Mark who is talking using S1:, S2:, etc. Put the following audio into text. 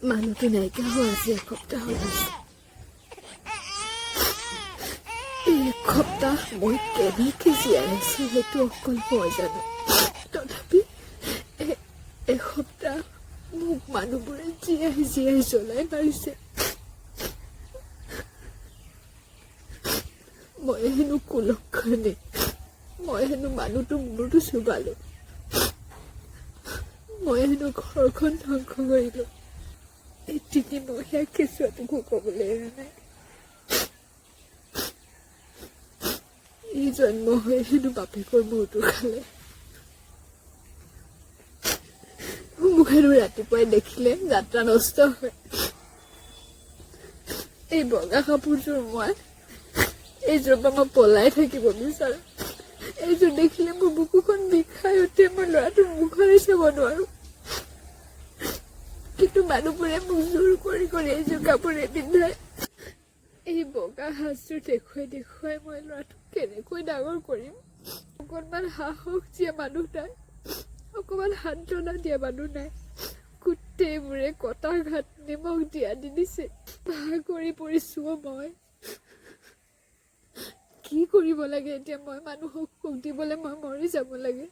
S1: মানুহটো নাইকিয়া হৈ আছে এসপ্তাহ হৈ গৈছে এই এসপ্তাহ মই কেনেকে জীয়াই আছো সেইটো অকল মই জানো তথাপি এসপ্তাহ মোক মানুহবোৰে জীয়াই জীয়াই জ্বলাই মাৰিছে মই হেনো কুলক্ষণে মই হেনো মানুহটো মূৰটো চুবালো মই হেনো ঘৰখন ধ্বংস কৰিলো এই তিনিমহীয়া কেঁচুৱাটোকো ক'বলৈ এৰা নাই ই জন্ম ৰাতিপুৱাই দেখিলে যাত্ৰা নষ্ট হয় এই বগা কাপোৰযোৰ মই এইযোৰ পৰা মই পলাই থাকিব বিচাৰো এইযোৰ দেখিলে মোৰ বুকুখন বিষাই উঠে মই ল'ৰাটোৰ মুখলৈ চাব নোৱাৰো কিন্তু মানুহবোৰে মোক জোৰ কৰি কৰি এইযোৰ কাপোৰে পিন্ধাই এই বগা সাজযোৰ দেখুৱাই দেখুৱাই মই ল'ৰাটোক কেনেকৈ ডাঙৰ কৰিম? অকণমান সাহস দিয়া মানুহ নাই। অকণমান সান্তনা দিয়া মানুহ নাই। গোটেইবোৰে কটা ঘাট নিমখ দিয়া দি দিছে ভাগ কৰি পৰিছো মই। কি কৰিব লাগে এতিয়া? মই মানুহক সুখ দিবলৈ মই মৰি যাব লাগে।